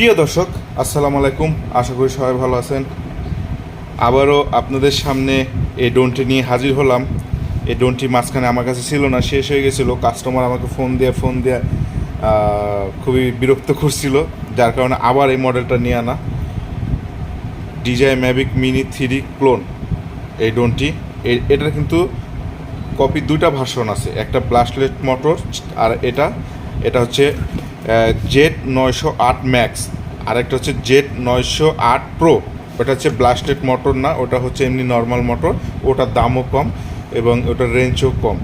প্রিয় দর্শক, আসসালামু আলাইকুম। আশা করি সবাই ভালো আছেন। আবারও আপনাদের সামনে এই ডোনটি নিয়ে হাজির হলাম। এই ড্রোনটি মাঝখানে আমার কাছে ছিল না, শেষ হয়ে গেছিল। কাস্টমার আমাকে ফোন দিয়ে ফোন দিয়ে খুবই বিরক্ত করছিল। যার কারণে আবার এই মডেলটা নিয়ে আনা। DJI mavic mini three clone এই ডোনটি এটার কিন্তু কপি দুইটা ভার্সন আছে। একটা ব্লাস্টলেট মোটর আর এটা এটা হচ্ছে জেড নয়শো আট ম্যাক্স। আর একটা হচ্ছে জেড নয়শো আট প্রো। ওটা হচ্ছে ব্লাস্টেড মোটর না, ওটা হচ্ছে এমনি নর্মাল মোটর। ওটার দামও কম এবং ওটার রেঞ্জও কম।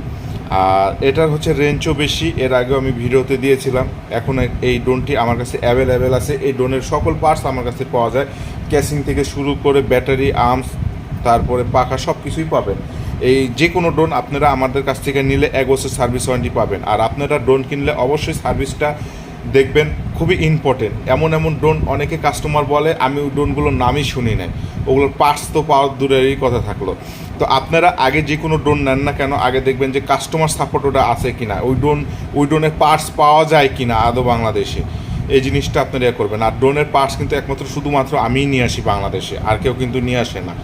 আর এটার হচ্ছে রেঞ্জও বেশি, এর আগেও আমি ভিডিওতে দিয়েছিলাম। এখন এই ড্রোনটি আমার কাছে অ্যাভেলেবেল আছে। এই ড্রোনের সকল পার্টস আমার কাছে পাওয়া যায়। ক্যাসিং থেকে শুরু করে ব্যাটারি, আর্মস, তারপরে পাখা সব কিছুই পাবেন। এই যে কোনো ড্রোন আপনারা আমাদের কাছ থেকে নিলে এক বছর সার্ভিস ওয়ারেন্টি পাবেন। আর আপনারা ড্রোন কিনলে অবশ্যই সার্ভিসটা দেখবেন খুবই ইম্পর্টেন্ট এমন এমন ড্রোন অনেকে কাস্টমার বলে, আমি ওই ড্রোনগুলোর নামই শুনি নাই। ওগুলোর পার্টস তো পাওয়ার দূরেরই কথা থাকল। তো আপনারা আগে যে কোনো ড্রোন নেন না কেন, আগে দেখবেন যে কাস্টমার সাপোর্ট ওটা আছে কি না ওই ড্রোন ওই ড্রোনের পার্টস পাওয়া যায় কি না আদৌ বাংলাদেশে? এই জিনিসটা আপনারা ইয়ে করবেন। আর ড্রোনের পার্টস কিন্তু একমাত্র শুধুমাত্র আমিই নিয়ে আসি বাংলাদেশে। আর কেউ কিন্তু নিয়ে আসে না।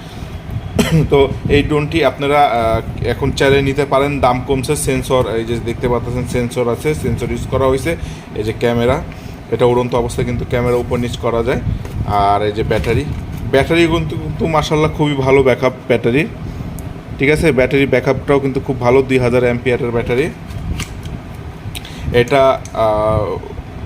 তো এই ড্রোনটি আপনারা এখন চাইলে নিতে পারেন। দাম কমছে, সেন্সর, এই যে দেখতে পাচ্ছেন, সেন্সর আছে, সেন্সর ইউজ করা হয়েছে, এই যে ক্যামেরা। এটা উড়ন্ত অবস্থায় কিন্তু ক্যামেরা উপর নিচ করা যায়। আর এই যে ব্যাটারি ব্যাটারি কিন্তু কিন্তু মাসাল্লাহ খুবই ভালো ব্যাকআপ ব্যাটারি। ঠিক আছে, ব্যাটারি ব্যাকআপটাও কিন্তু খুব ভালো, দুই হাজার অ্যাম্পিয়ারের ব্যাটারি। এটা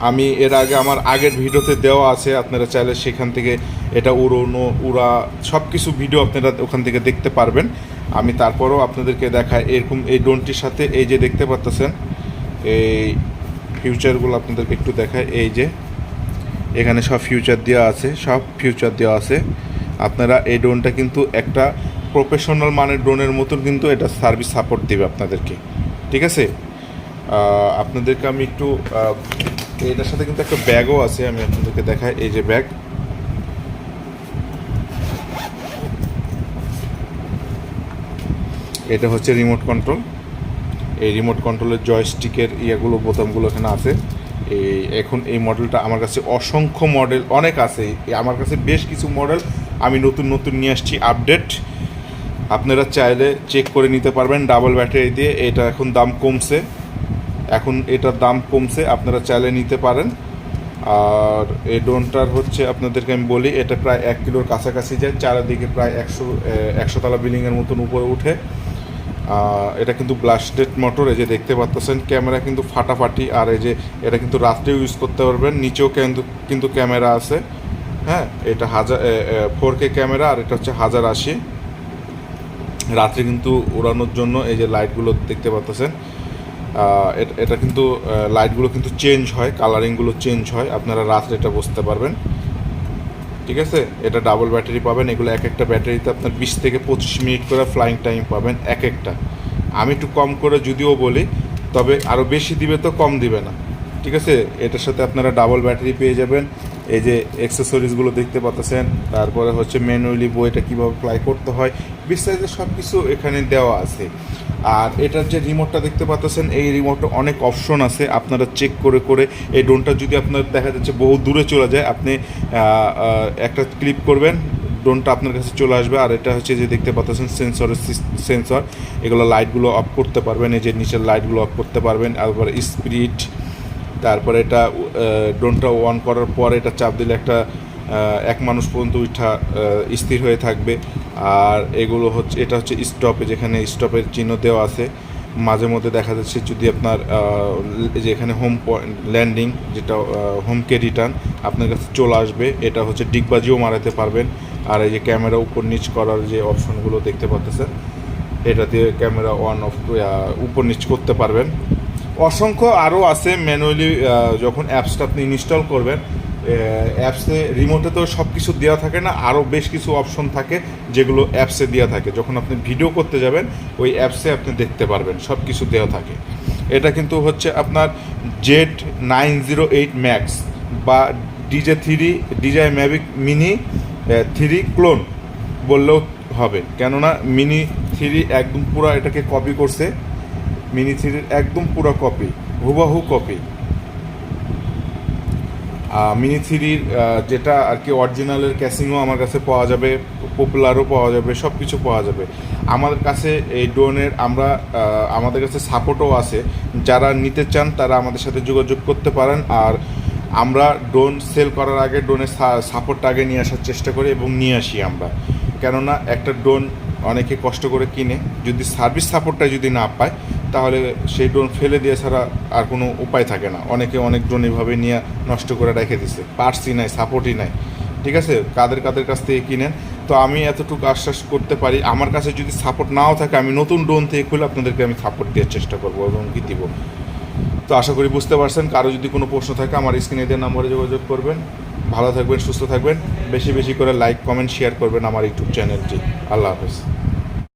আমি এর আগে আমার আগের ভিডিওতে দেওয়া আছে, আপনারা চাইলে সেখান থেকে এটা উড়োনো, উড়া সব কিছু ভিডিও আপনারা ওখান থেকে দেখতে পারবেন। আমি তারপরেও আপনাদেরকে দেখাই এরকম এই ড্রোনটির সাথে, এই যে দেখতে পাচ্ছেন এই ফিউচারগুলো আপনাদেরকে একটু দেখায় এই যে এখানে সব ফিউচার দেওয়া আছে, সব ফিউচার দেওয়া আছে। আপনারা এই ড্রোনটা কিন্তু একটা প্রফেশনাল মানের ড্রোনের মতন কিন্তু এটা সার্ভিস সাপোর্ট দেবে আপনাদেরকে, ঠিক আছে? আপনাদেরকে আমি একটু এটার সাথে কিন্তু একটা ব্যাগও আছে, আমি আপনাদেরকে দেখাই। এই যে ব্যাগ। এটা হচ্ছে রিমোট কন্ট্রোল এই রিমোট কন্ট্রোলের জয়স্টিকের ইয়েগুলো, বোতামগুলো এখানে আছে। এই, এখন এই মডেলটা আমার কাছে অসংখ্য মডেল অনেক আছে। আমার কাছে বেশ কিছু মডেল আমি নতুন নতুন নিয়ে আসছি আপডেট আপনারা চাইলে চেক করে নিতে পারবেন। ডাবল ব্যাটারি দিয়ে। এটা এখন দাম কমছে। এখন এটার দাম কমছে, আপনারা চাইলে নিতে পারেন। আর এই ড্রোনটার হচ্ছে আপনাদেরকে আমি বলি, এটা প্রায় এক কিলোর কাছাকাছি যায়, চারিদিকে প্রায় একশো একশো তলা বিল্ডিংয়ের মতন উপরে উঠে। এটা কিন্তু ব্লাস্টেড মোটর এই যে দেখতে পাচ্ছেন ক্যামেরা কিন্তু ফাটাফাটি, আর এই যে এটা কিন্তু রাত্রেও ইউজ করতে পারবেন, নিচেও কিন্তু কিন্তু ক্যামেরা আছে। হ্যাঁ এটা হাজার ফোর কে ক্যামেরা, আর এটা হচ্ছে হাজার আশি। রাত্রে কিন্তু উড়ানোর জন্য এই যে লাইটগুলো দেখতে পাচ্ছেন এট- কিন্তু লাইটগুলো কিন্তু চেঞ্জ হয় কালারিংগুলো চেঞ্জ হয়, আপনারা রাত্রে এটা বসতে পারবেন। ঠিক আছে? এটা ডাবল ব্যাটারি পাবেন, এগুলো এক একটা ব্যাটারিতে আপনার বিশ থেকে পঁচিশ মিনিট করে ফ্লাইং টাইম পাবেন, এক একটা। আমি একটু কম করে যদিও বলি, তবে আরও বেশি দিবে তো কম দিবে না। ঠিক আছে? এটার সাথে আপনারা ডাবল ব্যাটারি পেয়ে যাবেন। এই যে অ্যাক্সেসরিজগুলো দেখতে পাচ্ছেন, তারপরে হচ্ছে ম্যানুয়ালি বইটা কীভাবে ফ্লাই করতে হয়, বিস্তারিত সব কিছু এখানে দেওয়া আছে। আর এটার যে রিমোটটা দেখতে পাচ্ছেন, এই রিমোটে অনেক অপশন আছে, আপনারা চেক করে করে এই ড্রোনটা যদি আপনার দেখা যাচ্ছে বহু দূরে চলে যায়, আপনি একটা ক্লিপ করবেন ড্রোনটা আপনার কাছে চলে আসবে। আর এটা হচ্ছে যে দেখতে পাচ্ছেন সেন্সরের সেন্সর এগুলো লাইটগুলো অফ করতে পারবেন, এই যে নিচের লাইটগুলো অফ করতে পারবেন, তারপর স্পিড তারপরে এটা ড্রোনটা অন করার পর এটা চাপ দিলে একটা এক মানুষ পর্যন্ত উঠা স্থির হয়ে থাকবে। আর এগুলো হচ্ছে এটা হচ্ছে স্টপে যেখানে স্টপের চিহ্ন দেওয়া আছে। মাঝে মধ্যে দেখা যাচ্ছে যদি আপনার আহ, যে এখানে হোম ল্যান্ডিং যেটা হোমকে রিটার্ন আপনার কাছে চলে আসবে। এটা হচ্ছে ডিগবাজিও মারাতে পারবেন। আর এই যে ক্যামেরা উপর নিচ করার যে অপশনগুলো দেখতে পাচ্ছেন এটা দিয়ে ক্যামেরা অন অফ উপর নিচ করতে পারবেন। অসংখ্য আরও আছে ম্যানুয়ালি যখন অ্যাপসটা আপনি ইনস্টল করবেন অ্যাপসে রিমোটে তো সব কিছু দেওয়া থাকে না আরও বেশ কিছু অপশন থাকে যেগুলো অ্যাপসে দেওয়া থাকে। যখন আপনি ভিডিও করতে যাবেন, ওই অ্যাপসে আপনি দেখতে পারবেন সব কিছু দেওয়া থাকে। এটা কিন্তু হচ্ছে আপনার Z nine zero eight max বা DJI three DJI mavic mini three clone বললেও হবে। কেননা মিনি থ্রি একদম পুরো এটাকে কপি করছে। মিনি থ্রির একদম পুরো কপি হুবাহু কপি মিনি থ্রির যেটা আর কি অরিজিনালের ক্যাসিংও আমার কাছে পাওয়া যাবে পপুলারও পাওয়া যাবে সব কিছু পাওয়া যাবে। আমাদের কাছে এই ড্রোনের আমরা আমাদের কাছে সাপোর্টও আছে। যারা নিতে চান তারা আমাদের সাথে যোগাযোগ করতে পারেন আর আমরা ড্রোন সেল করার আগে ড্রোনের সাপোর্টটা আগে নিয়ে আসার চেষ্টা করি এবং নিয়ে আসি আমরা। কেননা একটা ড্রোন অনেকে কষ্ট করে কিনে, যদি সার্ভিস সাপোর্টটা যদি না পায় তাহলে সেই ড্রোন ফেলে দিয়ে ছাড়া আর কোনো উপায় থাকে না। অনেকে অনেক ড্রোন এভাবে নিয়ে নষ্ট করে রেখে দিছে। পার্সই নাই সাপোর্টই নাই। ঠিক আছে? কাদের কাদের কাছ থেকে কিনেন? তো আমি এতটুকু আশ্বাস করতে পারি, আমার কাছে যদি সাপোর্ট নাও থাকে, আমি নতুন ড্রোন থেকে খুলে আপনাদেরকে আমি সাপোর্ট দেওয়ার চেষ্টা করব এবং কি দিব। তো আশা করি বুঝতে পারছেন। কারও যদি কোনো প্রশ্ন থাকে, আমার স্ক্রিনে দেওয়া নম্বরে যোগাযোগ করবেন। ভালো থাকবেন, সুস্থ থাকবেন। বেশি বেশি করে লাইক কমেন্ট শেয়ার করবেন আমার ইউটিউব চ্যানেলটি আল্লাহ হাফেজ।